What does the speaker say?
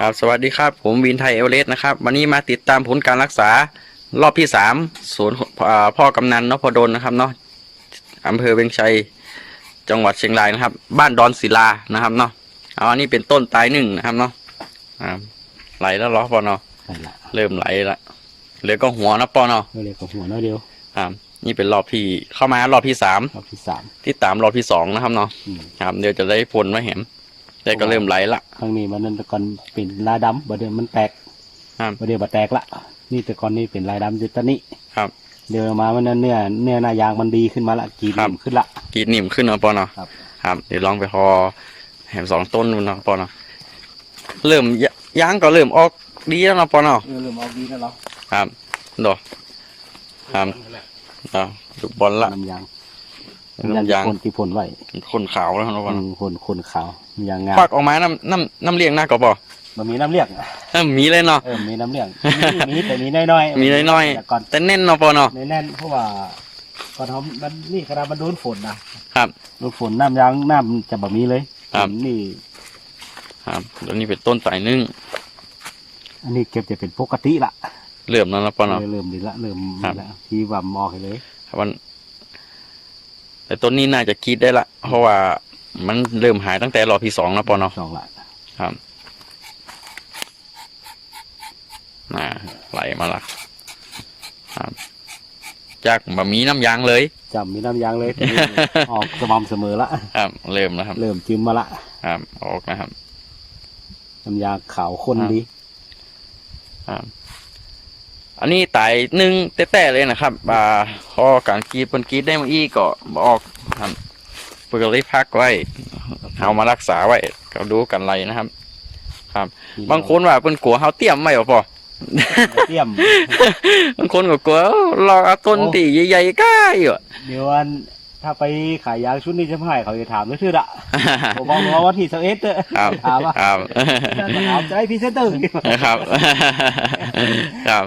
ครับสวัสดีครับ ผมวินไทยเอเวอเรสต์นะครับ วันนี้มาติดตามผลการรักษารอบที่สามศูนย์อ่าพ่อกำนันนพดลนะครับเนาะอำเภอเวียงชัยจังหวัดเชียงรายนะครับ บ้านดอนศิลานะครับเนาะเอาอันนี้เป็นต้นตายหนึ่งนะครับเนาะอ่าไหลแล้วเหรอปอเนาะใช่ละเริ่มไหลละเหลือก็หัวนะปอเนาะเราเรียกกับหัวน้อยเดียวอ่านี่เป็นรอบที่เข้ามารอบที่สามรอบที่สามที่ตามรอบที่สองนะครับเนาะอืมครับเดี๋ยวจะได้ผลมาเห็น แต่ก็เริ่มไหลละครั้งนี้มันนั่นแต่ก่อนเป็นลายดำบัดเดี๋ยวมันแตกครับบัดเดี๋ยวบัดแตกละ นี่แต่ก่อนนี่เป็นลายดำอยู่ตอนนี้ครับ เดี๋ยวมามันเนื้อเนื้อหน้ายางมันดีขึ้นมาละกรีดครับนิ่มขึ้นละกรีดนิ่มขึ้นเนาะปอเนาะครับครับ เดี๋ยวลองไปพอแหมสองต้นนู่นเนาะปอเนาะเริ่มยยางก็เริ่มออกดีแล้วเนาะปอเนาะเออเริ่มออกดีแล้วเหรอครับดอกครับอ่าลูกบอลละน้ำยาง น้ำยางคนที่พ่นไว้คนขาวแล้วเนาะปออืเนาะมคนคนขาวน้ำยางงามควักออกมาน้ำน้ำน้ำเลี้ยงหน้าก็ปอมันมีน้ำเลี้ยงเอ้ามีเลยเนาะเออมีน้ำเลี้ยงมีมีแต่มีน้อยๆมีน้อยแต่ก่อนๆแต่แน่นเนาะปอเนาะแน่นๆเพราะว่าก่อนเขามันนี่ขนาดมันโดนฝนนะครับโดนฝนน้ำยางน้ำจะแบบนี้เลยครับฝนนี่ครับแล้วนี่เป็นต้นสายนึ่งอันนี้เก็บจะเป็นปกติละเริ่มแล้วเนาะปอเนาะเริ่มดีละเริ่มครับดีละที่ว่ามอกให้เลยครับมัน แต่ต้นนี้น่าจะกรีดได้ละ เพราะว่ามันเริ่มหายตั้งแต่รอบที่สองแล้วปอเนาะสองละครับน่าไหลมาละครับ จากบะหมี่น้ำยางเลยจำมีน้ำยางเลยทีนี้ออกสม่ำเสมอละครับ เริ่มแล้วครับ เริ่มจิ้มมาละครับ ออกนะครับน้ำยางขาวข้นครับดีครับ อันนี้ไตหนึ่งแต่ๆเลยนะครับอ่าพอการกรีดเป็นกรีดได้มาอีกก็บออกครับเพื่อเลยพักไว้เอามารักษาไว้ก็ดูกันไรนะครับ ครับ บางคนว่าเป็นกลัวเขาเตรียมไม่หรอปอเตรียมบางคนก็กลัวรอเอาต้นโอ้ตีใหญ่ๆก้าอยู่อะเดี๋ยววันถ้าไปขายยางชุดนี้จะให้เขาจะถามเรื่อยๆละผมบอกว่าวันที่สิบเอ็ดเด้อครับถามว่าครับถามจะให้พรีเซนเตอร์ครับ ครับ